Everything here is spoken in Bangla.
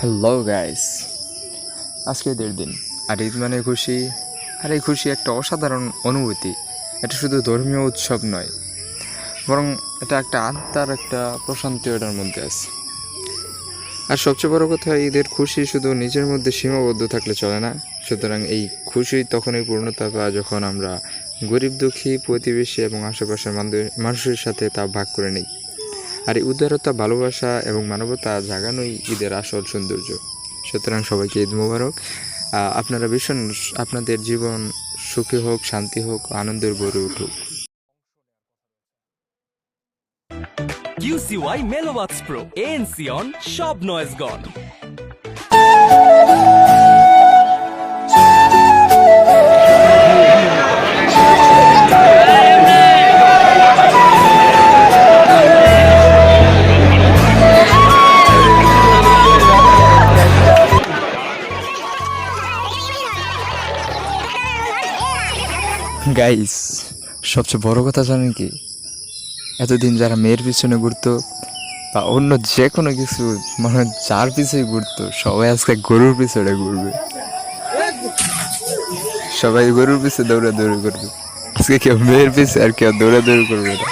হ্যালো গাইস আজকে ঈদের দিন। আর ঈদ মানে খুশি। আর এই খুশি একটা অসাধারণ অনুভূতি। এটা শুধু ধর্মীয় উৎসব নয়, বরং এটা একটা আত্মার একটা প্রশান্তি এটার মধ্যে আছে। আর সবচেয়ে বড় কথা, ঈদের খুশি শুধু নিজের মধ্যে সীমাবদ্ধ থাকলে চলে না। সুতরাং এই খুশি তখনই পূর্ণতা পায় যখন আমরা গরিব, দুঃখী, প্রতিবেশী এবং আশেপাশের মানুষের সাথে তা ভাগ করে নিই। আর এই উদারতা, ভালোবাসা এবং মানবতা জাগানোই ঈদের আসল সৌন্দর্য। সুতরাং সবাইকে ঈদ মোবারক। আপনারা ভীষণ আপনাদের জীবন সুখী হোক, শান্তি হোক, আনন্দের গড়ে উঠুক। QCY Melovax Pro ANC on, Shop Noise গন গাইস সবচেয়ে বড় কথা জানেন কি? এতদিন যারা মেয়ের পিছনে ঘুরতো বা অন্য যে কোনো কিছু মানে যার পিছনে ঘুরতো, সবাই আজকে গরুর পিছনে ঘুরবে। সবাই গরুর পিছে দৌড়াদৌড়ি করবে। আজকে কেউ মেয়ের পিছে আর কেউ দৌড়াদৌড়ি করবে না।